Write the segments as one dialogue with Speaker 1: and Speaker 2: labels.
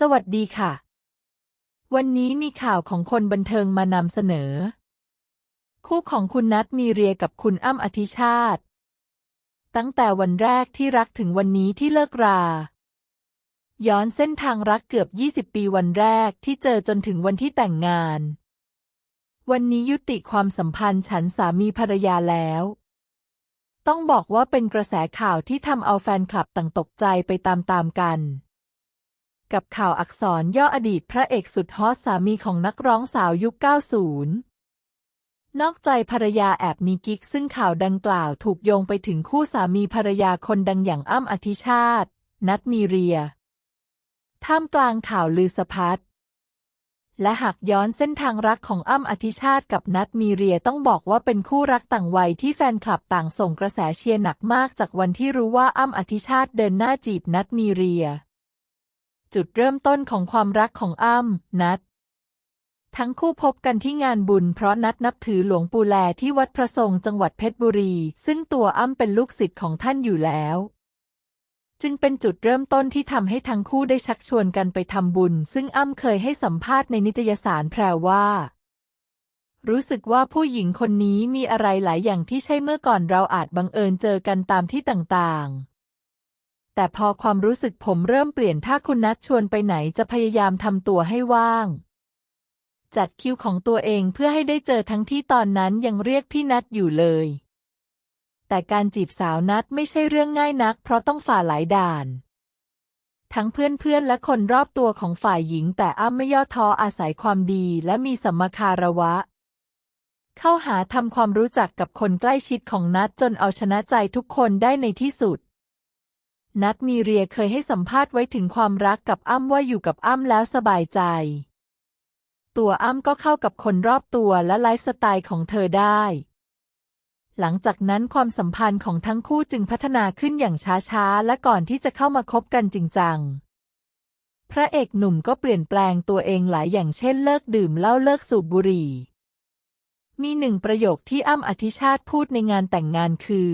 Speaker 1: สวัสดีค่ะ วันนี้มีข่าวของคนบันเทิงมานำเสนอ คู่ของคุณนัทมีเรียกับคุณอ้ำอธิชาติ ตั้งแต่วันแรกที่รักถึงวันนี้ที่เลิกรา ย้อนเส้นทางรักเกือบ 20 ปีวันแรกที่เจอจนถึงวันที่แต่งงาน วันนี้ยุติความสัมพันธ์ฉันสามีภรรยาแล้ว ต้องบอกว่าเป็นกระแสข่าวที่ทำเอาแฟนคลับต่างตกใจไปตามๆกัน กับข่าวอักษรย่ออดีตพระเอกสุดฮอตสามีของนักร้องสาวยุค 90 นอกใจภรรยาแอบมีกิ๊กซึ่งข่าวดังกล่าวถูกโยงไปถึงคู่สามีภรรยาคนดังอย่างอ้ำอธิชาติ นัทมีเรีย ท่ามกลางข่าวลือสะพัดและหากย้อนเส้นทางรักของอ้ำอธิชาติกับนัทมีเรียต้องบอกว่าเป็นคู่รักต่างวัยที่แฟนคลับต่างส่งกระแสเชียร์หนักมากจากวันที่รู้ว่าอ้ำอธิชาติเดินหน้าจีบนัทมีเรีย จุดเริ่มต้นของความรักของอ้ำนัททั้งคู่พบกันที่งานบุญเพราะนัดนับถือหลวงปู่แลที่วัดพระทรงจังหวัดเพชรบุรี ซึ่งตัวอ้ำเป็นลูกศิษย์ของท่านอยู่แล้ว จึงเป็นจุดเริ่มต้นที่ทำให้ทั้งคู่ได้ชักชวนกันไปทำบุญ ซึ่งอ้ำเคยให้สัมภาษณ์ในนิตยสารแพรว่ารู้สึกว่าผู้หญิงคนนี้มีอะไรหลายอย่างที่ใช่เมื่อก่อนเราอาจบังเอิญเจอกันตามที่ต่างๆ แต่พอความรู้สึกผมเริ่มเปลี่ยนถ้าคุณนัดชวนไปไหนจะพยายามทำตัวให้ว่าง จัดคิวของตัวเองเพื่อให้ได้เจอทั้งที่ตอนนั้นยังเรียกพี่นัดอยู่เลย แต่การจีบสาวนัดไม่ใช่เรื่องง่ายนัก เพราะต้องฝ่าหลายด่าน ทั้งเพื่อนๆและคนรอบตัวของฝ่ายหญิง แต่อ้ำไม่ย่อท้ออาศัยความดีและมีสัมมาคาระวะเข้าหาทำความรู้จักกับคนใกล้ชิดของนัดจนเอาชนะใจทุกคนได้ในที่สุด นัดมีเรียเคยให้สัมภาษณ์ไว้ถึงความรักกับอ้ำว่าอยู่กับอ้ำแล้วสบายใจ ตัวอ้ำก็เข้ากับคนรอบตัวและไลฟ์สไตล์ของเธอได้ หลังจากนั้นความสัมพันธ์ของทั้งคู่จึงพัฒนาขึ้นอย่างช้าๆ และก่อนที่จะเข้ามาคบกันจริงจังพระเอกหนุ่มก็เปลี่ยนแปลงตัวเองหลายอย่างเช่นเลิกดื่มเหล้าเลิกสูบบุหรี่ มีหนึ่งประโยคที่อ้ำอธิชาติพูดในงานแต่งงานคือ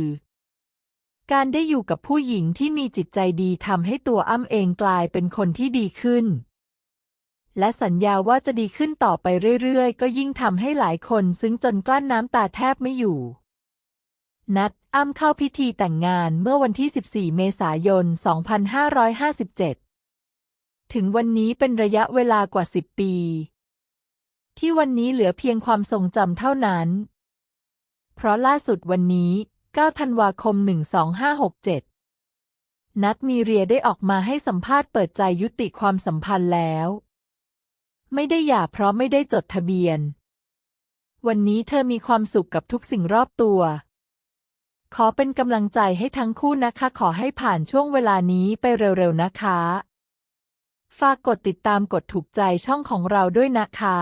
Speaker 1: การได้อยู่กับผู้หญิงที่มีจิตใจดีทำให้ตัวอ้ำเองกลายเป็นคนที่ดีขึ้น และสัญญาว่าจะดีขึ้นต่อไปเรื่อยๆ ก็ยิ่งทำให้หลายคนซึ้งจนกลั้นน้ำตาแทบไม่อยู่ นัดอ้ำเข้าพิธีแต่งงานเมื่อวันที่ 14 เมษายน 2557 ถึงวันนี้เป็นระยะเวลากว่า 10 ปี ที่วันนี้เหลือเพียงความทรงจำเท่านั้น เพราะล่าสุดวันนี้ 9 ธันวาคม 12567 นัดมีเรียได้ออกมาให้สัมภาษณ์เปิดใจยุติความสัมพันธ์แล้ว ไม่ได้หย่าเพราะไม่ได้จดทะเบียน วันนี้เธอมีความสุขกับทุกสิ่งรอบตัว ขอเป็นกำลังใจให้ทั้งคู่นะคะ ขอให้ผ่านช่วงเวลานี้ไปเร็วๆนะคะ ฝากกดติดตามกดถูกใจช่องของเราด้วยนะคะ